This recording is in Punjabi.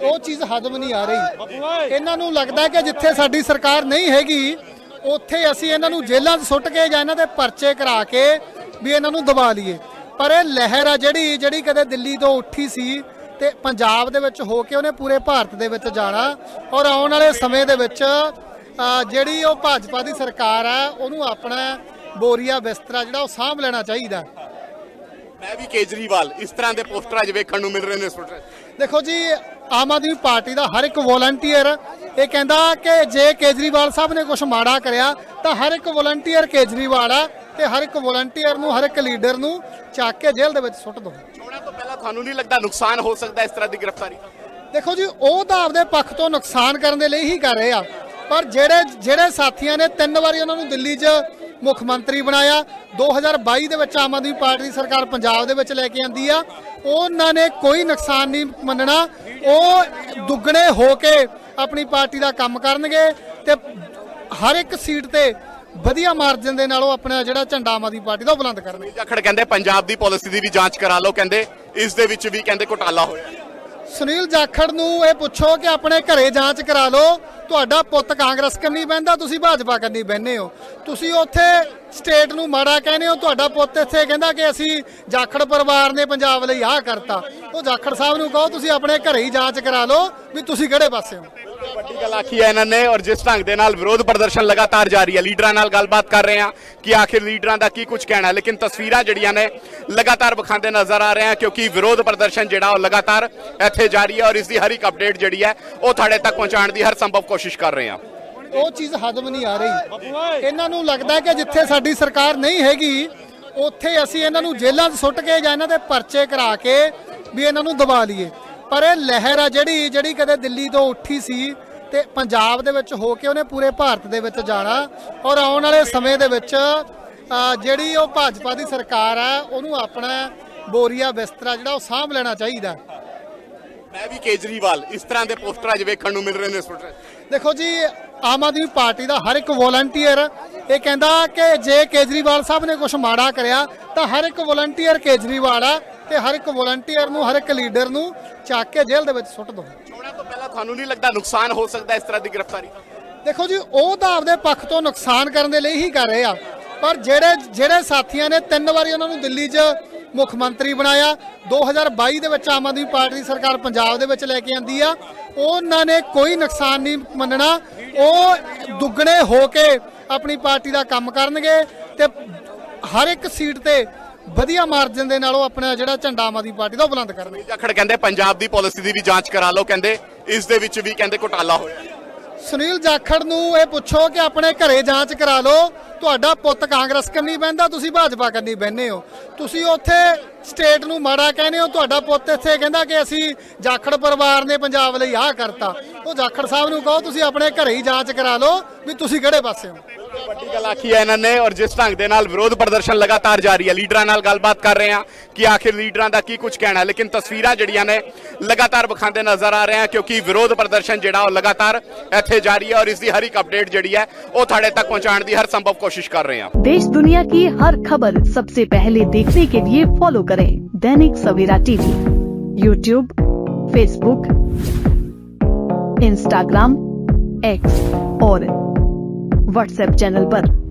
ਉਹ ਚੀਜ਼ ਹਜ਼ਮ ਨਹੀਂ ਆ ਰਹੀ। ਇਹਨਾਂ ਨੂੰ ਲੱਗਦਾ ਕਿ ਜਿੱਥੇ ਸਾਡੀ ਸਰਕਾਰ ਨਹੀਂ ਹੈਗੀ ਉੱਥੇ ਅਸੀਂ ਇਹਨਾਂ ਨੂੰ ਜੇਲ੍ਹਾਂ 'ਚ ਸੁੱਟ ਕੇ ਜਾਂ ਇਹਨਾਂ ਦੇ ਪਰਚੇ ਕਰਾ ਕੇ ਵੀ ਇਹਨਾਂ ਨੂੰ ਦਬਾ ਲਈਏ। ਪਰ ਇਹ ਲਹਿਰ ਆ ਜਿਹੜੀ ਜਿਹੜੀ ਕਦੇ ਦਿੱਲੀ ਤੋਂ ਉੱਠੀ ਸੀ ਤੇ ਪੰਜਾਬ ਦੇ ਵਿੱਚ ਹੋ ਕੇ ਉਹਨੇ ਪੂਰੇ ਭਾਰਤ ਦੇ ਵਿੱਚ ਜਾਣਾ ਔਰ ਆਉਣ ਵਾਲੇ ਸਮੇਂ ਦੇ ਵਿੱਚ ਜਿਹੜੀ ਉਹ ਭਾਜਪਾ ਦੀ ਸਰਕਾਰ ਆ ਉਹਨੂੰ ਆਪਣਾ ਬੋਰੀਆ ਬਿਸਤਰਾ ਜਿਹੜਾ ਉਹ ਸਾਂਭ ਲੈਣਾ ਚਾਹੀਦਾ। ਮੈਂ ਵੀ ਕੇਜਰੀਵਾਲ ਇਸ ਤਰ੍ਹਾਂ ਦੇ ਪੋਸਟਰ ਅੱਜ ਵੇਖਣ ਨੂੰ ਮਿਲ ਰਹੇ ਨੇ। ਦੇਖੋ ਜੀ ਆਮ ਆਦਮੀ ਪਾਰਟੀ ਦਾ ਹਰ ਇੱਕ ਵੋਲੰਟੀਅਰ ਇਹ ਕਹਿੰਦਾ ਕਿ ਜੇ ਕੇਜਰੀਵਾਲ ਸਾਹਿਬ ਨੇ ਕੁਝ ਮਾੜਾ ਕਰਿਆ ਤਾਂ ਹਰ ਇੱਕ ਵੋਲੰਟੀਅਰ ਕੇਜਰੀਵਾਲ ਆ ਤੇ ਹਰ ਇੱਕ ਵੋਲੰਟੀਅਰ ਨੂੰ ਹਰ ਇੱਕ ਲੀਡਰ ਨੂੰ ਚੱਕ ਕੇ ਜੇਲ੍ਹ ਦੇ ਵਿੱਚ ਸੁੱਟ ਦੋ। ਚੋਣਾਂ ਤੋਂ ਪਹਿਲਾਂ ਤੁਹਾਨੂੰ ਨਹੀਂ ਲੱਗਦਾ ਨੁਕਸਾਨ ਹੋ ਸਕਦਾ ਇਸ ਤਰ੍ਹਾਂ ਦੀ ਗ੍ਰਿਫਤਾਰੀ? ਦਾ ਦੇਖੋ ਜੀ ਉਹ ਤਾਂ ਆਪਦੇ ਪੱਖ ਤੋਂ ਨੁਕਸਾਨ ਕਰਨ ਦੇ ਲਈ ਹੀ ਕਰ ਰਹੇ ਆ ਪਰ ਜਿਹੜੇ ਜਿਹੜੇ ਸਾਥੀਆਂ ਨੇ ਤਿੰਨ ਵਾਰੀ ਉਹਨਾਂ ਨੂੰ ਦਿੱਲੀ 'ਚ ਮੁੱਖ ਮੰਤਰੀ ਬਣਾਇਆ। 2022 ਦੇ ਵਿੱਚ ਆਮ ਆਦਮੀ ਪਾਰਟੀ ਦੀ ਸਰਕਾਰ ਪੰਜਾਬ ਦੇ ਵਿੱਚ ਲੈ ਕੇ ਆਂਦੀ ਆ। ਉਹਨਾਂ ਨੇ ਕੋਈ ਨੁਕਸਾਨ ਨਹੀਂ ਮੰਨਣਾ। ਉਹ ਦੁੱਗਣੇ ਹੋ ਕੇ ਆਪਣੀ ਪਾਰਟੀ ਦਾ ਕੰਮ ਕਰਨਗੇ ਤੇ ਹਰ ਇੱਕ ਸੀਟ ਤੇ ਵਧੀਆ ਮਾਰਜਨ ਦੇ ਨਾਲ ਉਹ ਆਪਣਾ ਜਿਹੜਾ ਝੰਡਾ ਆਮ ਆਦਮੀ ਪਾਰਟੀ ਦਾ ਉਹ ਬੁਲੰਦ ਕਰਨਗੇ। ਜਾਖੜ ਕਹਿੰਦੇ, ਪੰਜਾਬ ਦੀ ਪਾਲਿਸੀ ਦੀ ਵੀ ਜਾਂਚ ਕਰਾ ਲਓ। ਕਹਿੰਦੇ, ਇਸ ਦੇ ਵਿੱਚ ਵੀ ਕਹਿੰਦੇ ਘੁਟਾਲਾ ਹੋਇਆ। ਸੁਨੀਲ ਜਾਖੜ ਨੂੰ ਇਹ ਪੁੱਛੋ ਕਿ ਆਪਣੇ ਘਰੇ ਜਾਂਚ ਕਰਾ ਲਓ, ਤੁਹਾਡਾ ਪੁੱਤ ਕਾਂਗਰਸ ਕਰਨੀ ਬਹਿੰਦਾ, ਤੁਸੀਂ ਭਾਜਪਾ ਕਰਨੀ ਬਹਿੰਦੇ ਹੋ। ਤੁਸੀਂ ਉੱਥੇ ਸਟੇਟ ਨੂੰ ਮਾੜਾ ਕਹਿੰਦੇ ਹੋ, ਤੁਹਾਡਾ ਪੁੱਤ ਇੱਥੇ ਕਹਿੰਦਾ ਕਿ ਅਸੀਂ ਜਾਖੜ ਪਰਿਵਾਰ ਨੇ ਪੰਜਾਬ ਲਈ ਆਹ ਕਰਤਾ। ਉਹ ਜਾਖੜ ਸਾਹਿਬ ਨੂੰ ਕਹੋ, ਤੁਸੀਂ ਆਪਣੇ ਘਰੇ ਹੀ ਜਾਂਚ ਕਰਾ ਲਓ ਵੀ ਤੁਸੀਂ ਕਿਹੜੇ ਪਾਸੇ ਹੋ। ਵੱਡੀ ਗੱਲ ਆਖੀ ਹੈ ਇਹਨਾਂ ਨੇ ਔਰ ਜਿਸ ਢੰਗ ਦੇ ਨਾਲ ਵਿਰੋਧ ਪ੍ਰਦਰਸ਼ਨ ਲਗਾਤਾਰ ਜਾਰੀ ਹੈ, ਲੀਡਰਾਂ ਨਾਲ ਗੱਲਬਾਤ ਕਰ ਰਹੇ ਹਾਂ ਕਿ ਆਖਿਰ ਲੀਡਰਾਂ ਦਾ ਕੀ ਕੁਝ ਕਹਿਣਾ ਲੇਕਿਨ ਤਸਵੀਰਾਂ ਜਿਹੜੀਆਂ ਨੇ ਲਗਾਤਾਰ ਵਿਖਾਉਂਦੇ ਨਜ਼ਰ ਆ ਰਹੇ ਹਾਂ ਕਿਉਂਕਿ ਵਿਰੋਧ ਪ੍ਰਦਰਸ਼ਨ ਜਿਹੜਾ ਉਹ ਲਗਾਤਾਰ ਇੱਥੇ ਜਾਰੀ ਹੈ ਔਰ ਇਸ ਦੀ ਹਰ ਇੱਕ ਅਪਡੇਟ ਜਿਹੜੀ ਹੈ ਉਹ ਤੁਹਾਡੇ ਤੱਕ ਪਹੁੰਚਾਉਣ ਦੀ ਹਰ ਸੰਭਵ ਕੋਸ਼ਿਸ਼ ਕਰ ਰਹੇ ਹਾਂ। ਉਹ ਚੀਜ਼ ਹਜ਼ਮ ਨਹੀਂ ਆ ਰਹੀ। ਇਹਨਾਂ ਨੂੰ ਲੱਗਦਾ ਕਿ ਜਿੱਥੇ ਸਾਡੀ ਸਰਕਾਰ ਨਹੀਂ ਹੈਗੀ, ਉੱਥੇ ਅਸੀਂ ਇਹਨਾਂ ਨੂੰ ਜੇਲ੍ਹਾਂ 'ਚ ਸੁੱਟ ਕੇ ਜਾਂ ਇਹਨਾਂ ਦੇ ਪਰਚੇ ਕਰਾ ਕੇ ਵੀ ਇਹਨਾਂ ਨੂੰ ਦਬਾ ਲਈਏ। ਪਰ ਇਹ ਲਹਿਰ ਆ ਜਿਹੜੀ ਜਿਹੜੀ ਕਦੇ ਦਿੱਲੀ ਤੋਂ ਉੱਠੀ ਸੀ ਤੇ ਪੰਜਾਬ ਦੇ ਵਿੱਚ ਹੋ ਕੇ ਉਹਨੇ ਪੂਰੇ ਭਾਰਤ ਦੇ ਵਿੱਚ ਜਾਣਾ ਔਰ ਆਉਣ ਵਾਲੇ ਸਮੇਂ ਦੇ ਵਿੱਚ ਜਿਹੜੀ ਉਹ ਭਾਜਪਾ ਦੀ ਸਰਕਾਰ ਆ, ਉਹਨੂੰ ਆਪਣਾ ਬੋਰੀਆ ਬਿਸਤਰਾ ਜਿਹੜਾ ਉਹ ਸਾਂਭ ਲੈਣਾ ਚਾਹੀਦਾ। ਮੈਂ ਵੀ ਕੇਜਰੀਵਾਲ ਇਸ ਤਰ੍ਹਾਂ ਦੇ ਪੋਸਟਰ ਅੱਜ ਵੇਖਣ ਨੂੰ ਮਿਲ ਰਹੇ ਨੇ ਵਕਤ। ਦੇਖੋ ਜੀ ਆਮ ਆਦਮੀ ਪਾਰਟੀ ਦਾ ਹਰ ਇੱਕ ਵੋਲੰਟੀਅਰ ਇਹ ਕਹਿੰਦਾ ਕਿ ਜੇ ਕੇਜਰੀਵਾਲ ਸਾਹਿਬ ਨੇ ਕੁਝ ਮਾੜਾ ਕਰਿਆ ਤਾਂ ਹਰ ਇੱਕ ਵੋਲੰਟੀਅਰ ਕੇਜਰੀਵਾਲ ਆ ਤੇ ਹਰ ਇੱਕ ਵੋਲੰਟੀਅਰ ਨੂੰ ਹਰ ਇੱਕ ਲੀਡਰ ਨੂੰ ਚੱਕ ਕੇ ਜੇਲ੍ਹ ਦੇ ਵਿੱਚ ਸੁੱਟ ਦੋ ਚੋਣਾਂ ਤੋਂ ਪਹਿਲਾਂ ਤੁਹਾਨੂੰ ਨਹੀਂ ਲੱਗਦਾ ਨੁਕਸਾਨ ਹੋ ਸਕਦਾ ਇਸ ਤਰ੍ਹਾਂ ਦੀ ਗ੍ਰਿਫਤਾਰੀ ਦੇਖੋ ਜੀ ਉਹ ਤਾਂ ਆਪਦੇ ਪੱਖ ਤੋਂ ਨੁਕਸਾਨ ਕਰਨ ਦੇ ਲਈ ਹੀ ਕਰ ਰਹੇ ਆ ਪਰ ਜਿਹੜੇ ਜਿਹੜੇ ਸਾਥੀਆਂ ਨੇ ਤਿੰਨ ਵਾਰੀ ਉਹਨਾਂ ਨੂੰ ਦਿੱਲੀ 'ਚ ਮੁੱਖ ਮੰਤਰੀ ਬਣਾਇਆ। 2022 ਦੇ ਵਿੱਚ ਆਮ ਆਦਮੀ ਪਾਰਟੀ ਦੀ ਸਰਕਾਰ ਪੰਜਾਬ ਦੇ ਵਿੱਚ ਲੈ ਕੇ ਆਂਦੀ ਆ। ਉਹਨਾਂ ਨੇ ਕੋਈ ਨੁਕਸਾਨ ਨਹੀਂ ਮੰਨਣਾ। ਉਹ ਦੁੱਗਣੇ ਹੋ ਕੇ ਆਪਣੀ ਪਾਰਟੀ ਦਾ ਕੰਮ ਕਰਨਗੇ ਤੇ ਹਰ ਇੱਕ ਸੀਟ ਤੇ ਵਧੀਆ ਮਾਰਜਨ ਦੇ ਨਾਲ ਉਹ ਆਪਣਾ ਜਿਹੜਾ ਝੰਡਾ ਆਮ ਆਦਮੀ ਪਾਰਟੀ ਦਾ ਉਹ ਬੁਲੰਦ ਕਰਨਗੇ। ਜਾਖੜ ਕਹਿੰਦੇ, ਪੰਜਾਬ ਦੀ ਪਾਲਿਸੀ ਦੀ ਵੀ ਜਾਂਚ ਕਰਾ ਲਓ, ਕਹਿੰਦੇ। ਇਸ ਦੇ ਵਿੱਚ ਵੀ ਕਹਿੰਦੇ ਘੁਟਾਲਾ ਹੋਇਆ। ਸੁਨੀਲ ਜਾਖੜ ਨੂੰ ਇਹ ਪੁੱਛੋ ਕਿ ਆਪਣੇ ਘਰੇ ਜਾਂਚ ਕਰਾ ਲਓ, ਤੁਹਾਡਾ ਪੁੱਤ ਕਾਂਗਰਸ ਕੰਨੀ ਬਹਿੰਦਾ, ਤੁਸੀਂ ਭਾਜਪਾ ਕੰਨੀ ਬਹਿੰਦੇ ਹੋ। ਤੁਸੀਂ ਉੱਥੇ ਸਟੇਟ ਨੂੰ ਮਾੜਾ ਕਹਿੰਦੇ ਹੋ, ਤੁਹਾਡਾ ਪੁੱਤ ਇੱਥੇ ਕਹਿੰਦਾ ਕਿ ਅਸੀਂ ਜਾਖੜ ਪਰਿਵਾਰ ਨੇ ਪੰਜਾਬ ਲਈ ਆਹ ਕਰਤਾ। ਉਹ ਜਾਖੜ ਸਾਹਿਬ ਨੂੰ ਕਹੋ, ਤੁਸੀਂ ਆਪਣੇ ਘਰੇ ਹੀ ਜਾਂਚ ਕਰਾ ਲਓ ਵੀ ਤੁਸੀਂ ਕਿਹੜੇ ਪਾਸੇ ਹੋ। ਵੱਡੀ ਗੱਲ ਆਖੀ ਹੈ ਇਹਨਾਂ ਨੇ ਔਰ ਜਿਸ ਢੰਗ ਦੇ ਨਾਲ ਵਿਰੋਧ ਪ੍ਰਦਰਸ਼ਨ ਲਗਾਤਾਰ ਜਾਰੀ ਹੈ ਲੀਡਰਾਂ ਨਾਲ ਗੱਲਬਾਤ ਕਰ ਰਹੇ ਹਾਂ ਕਿ ਆਖਿਰ ਲੀਡਰਾਂ ਦਾ ਕੀ ਕੁਝ ਕਹਿਣਾ ਹੈ ਲੇਕਿਨ ਤਸਵੀਰਾਂ ਜਿਹੜੀਆਂ ਨੇ ਲਗਾਤਾਰ ਵਿਖਾਉਂਦੇ ਨਜ਼ਰ ਆ ਰਹੇ ਹਾਂ ਕਿਉਂਕਿ ਵਿਰੋਧ ਪ੍ਰਦਰਸ਼ਨ ਜਿਹੜਾ ਉਹ ਲਗਾਤਾਰ ਇੱਥੇ ਜਾਰੀ ਹੈ ਔਰ ਇਸ ਦੀ ਹਰ ਇੱਕ ਅਪਡੇਟ ਜਿਹੜੀ ਹੈ ਉਹ ਤੁਹਾਡੇ ਤੱਕ ਪਹੁੰਚਾਉਣ ਦੀ ਹਰ ਸੰਭਵ ਕੋਸ਼ਿਸ਼ ਕਰ ਰਹੇ ਹਾਂ देश दुनिया की हर खबर सबसे पहले देखने के लिए फॉलो करें Dainik Savera TV YouTube Facebook Instagram X और व्हाट्सएप चैनल पर।